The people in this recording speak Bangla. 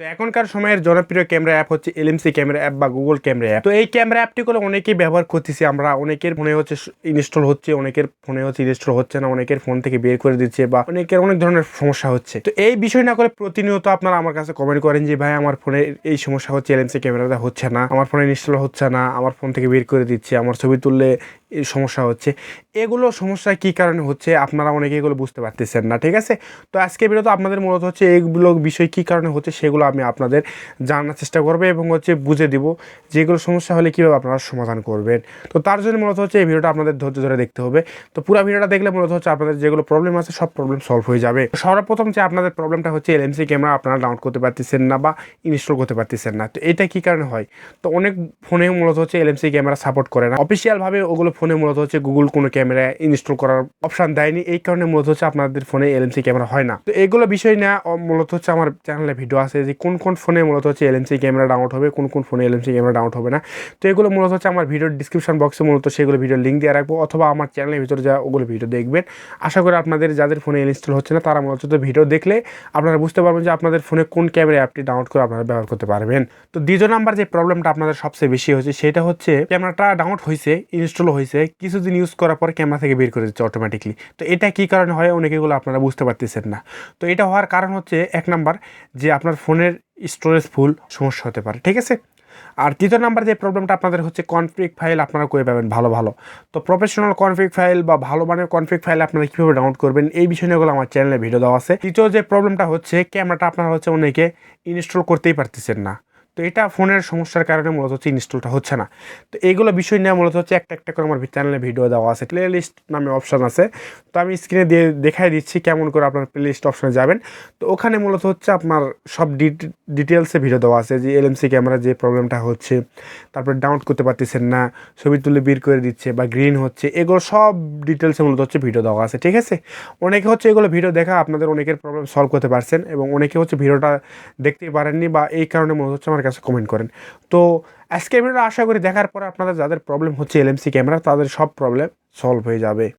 তো এখনকার সময়ের জনপ্রিয় ক্যামেরা অ্যাপ হচ্ছে এলএমসি ক্যামেরা অ্যাপ বা গুগল ক্যামেরা অ্যাপ। তো এই ক্যামেরা অ্যাপটি করে অনেকেই ব্যবহার করতেছি। আমরা অনেকের ফোনে হচ্ছে ইনস্টল হচ্ছে, অনেকের ফোনে হচ্ছে ইনস্টল হচ্ছে না, অনেকের ফোন থেকে বের করে দিচ্ছে বা অনেকের অনেক ধরনের সমস্যা হচ্ছে। তো এই বিষয় না করে প্রতিনিয়ত আপনারা আমার কাছে কমেন্ট করেন যে, ভাই, আমার ফোনে এই সমস্যা হচ্ছে, এলএমসি ক্যামেরাটা হচ্ছে না, আমার ফোনে ইনস্টল হচ্ছে না, আমার ফোন থেকে বের করে দিচ্ছে, আমার ছবি তুললে এই সমস্যা হচ্ছে। এগুলো সমস্যা কি কারণে হচ্ছে আপনারা অনেকে এগুলো বুঝতে পারতেছেন না, ঠিক আছে? তো আজকে বিরত আপনাদের মূলত হচ্ছে এইগুলো বিষয় কি কারণে হচ্ছে সেগুলো আমি আপনাদের জানার চেষ্টা করব এবং হচ্ছে বুঝে দিব যেগুলো সমস্যা হলে কীভাবে আপনারা সমাধান করবেন। তো তার জন্য মূলত হচ্ছে এই ভিডিওটা আপনাদের ধৈর্য ধরে দেখতে হবে। তো পুরো ভিডিওটা দেখলে মূলত হচ্ছে আপনাদের যেগুলো প্রবলেম আছে, সব প্রবলেম সলভ হয়ে যাবে। সর্বপ্রথম যে আপনাদের প্রবলেমটা হচ্ছে এলএমসি ক্যামেরা আপনারা ডাউনলোড করতে পারতেছেন না বা ইনস্টল করতে পারতেছেন না। তো এটা কি কারণে হয়? তো অনেক ফোনে মূলত হচ্ছে এলএমসি ক্যামেরা সাপোর্ট করে না। অফিসিয়ালভাবে ওগুলো ফোনে মূলত হচ্ছে গুগল কোনো ক্যামেরা ইনস্টল করার অপশন দেয়নি। এই কারণে মূলত হচ্ছে আপনাদের ফোনে এলএমসি ক্যামেরা হয় না। তো এগুলো বিষয় না মূলত হচ্ছে আমার চ্যানেলে ভিডিও আছে যে কোন কোন ফোনে মূলত হচ্ছে এলএমসি ক্যামেরা ডাউনলোড হবে, কোন কোন ফোনে এলএমসি ক্যামেরা ডাউনলোড হবে না। তো এগুলো মূলত হচ্ছে আমার ভিডিওর ডিসক্রিপশন বক্সে মূলত সেগুলো ভিডিও লিঙ্ক দিয়ে রাখব, অথবা আমার চ্যানেলের ভিতরে যা ওগুলো ভিডিও দেখবেন। আশা করি আপনাদের যাদের ফোনে ইনস্টল হচ্ছে না, তারা মূলত ভিডিও দেখলে আপনারা বুঝতে পারবেন যে আপনাদের ফোনে কোন ক্যামেরা অ্যাপটি ডাউনলোড করে আপনারা ব্যবহার করতে পারবেন। তো দ্বিতীয় নাম্বার যে প্রবলেমটা আপনাদের সবচেয়ে বেশি হয়েছে সেটা হচ্ছে ক্যামেরাটা ডাউনলোড হয়েছে ইনস্টল হয়েছে কিছুদিন ইউজ করার পর ক্যামেরা থেকে বের করে দিচ্ছে অটোমেটিকলি তো এটা কি কারণে হয় অনেকেগুলো আপনারা বুঝতে পারতেছেন না। তো এটা হওয়ার কারণ হচ্ছে, এক নাম্বার যে আপনার ফোনের স্টোরেজ ফুল সমস্যা হতে পারে, ঠিক আছে? আর তৃতীয় নাম্বার যে প্রবলেমটা আপনাদের হচ্ছে কনফ্লিক ফাইল আপনারা করে পাবেন? ভালো ভালো। তো প্রফেশনাল কনফ্লিক ফাইল বা ভালো মানের কনফ্লিক ফাইল আপনারা কীভাবে ডাউনলোড করবেন? এই বিষয় নিয়েগুলো আমার চ্যানেলে ভিডিও দেওয়া আছে। তৃতীয় যে প্রবলেমটা হচ্ছে ক্যামেরাটা আপনারা হচ্ছে অনেকে ইনস্টল করতেই পারতেছেন না। তো এটা ফোনের সমস্যার কারণে মূলত হচ্ছে ইনস্টলটা হচ্ছে না। তো এইগুলো বিষয় নিয়ে মূলত হচ্ছে একটা একটা করে আমার চ্যানেলে ভিডিও দেওয়া আছে। প্লে লিস্ট নামে অপশান আছে। তো আমি স্ক্রিনে দিয়ে দেখাই দিচ্ছি কেমন করে আপনার প্লে লিস্ট অপশানে যাবেন। তো ওখানে মূলত হচ্ছে আপনার সব ডিটেলসে ভিডিও দেওয়া আছে যে এলএমসি ক্যামেরা যে প্রবলেমটা হচ্ছে, তারপরে ডাউনলোড করতে পারতেছেন না, ছবি তুলে বের করে দিচ্ছে বা গ্রিন হচ্ছে, এগুলো সব ডিটেলসে মূলত হচ্ছে ভিডিও দেওয়া আছে, ঠিক আছে? অনেকে হচ্ছে এগুলো ভিডিও দেখা আপনাদের অনেকের প্রবলেম সলভ করতে পারছেন এবং অনেকে হচ্ছে ভিডিওটা দেখতেই পারেননি বা এই কারণে মনে হচ্ছে আমার কাছে কমেন্ট করেন। তো আজকে ভিডিওটা আশা করি দেখার পর আপনাদের যাদের প্রবলেম হচ্ছে এলএমসি ক্যামেরা তাদের সব প্রবলেম সলভ হয়ে যাবে।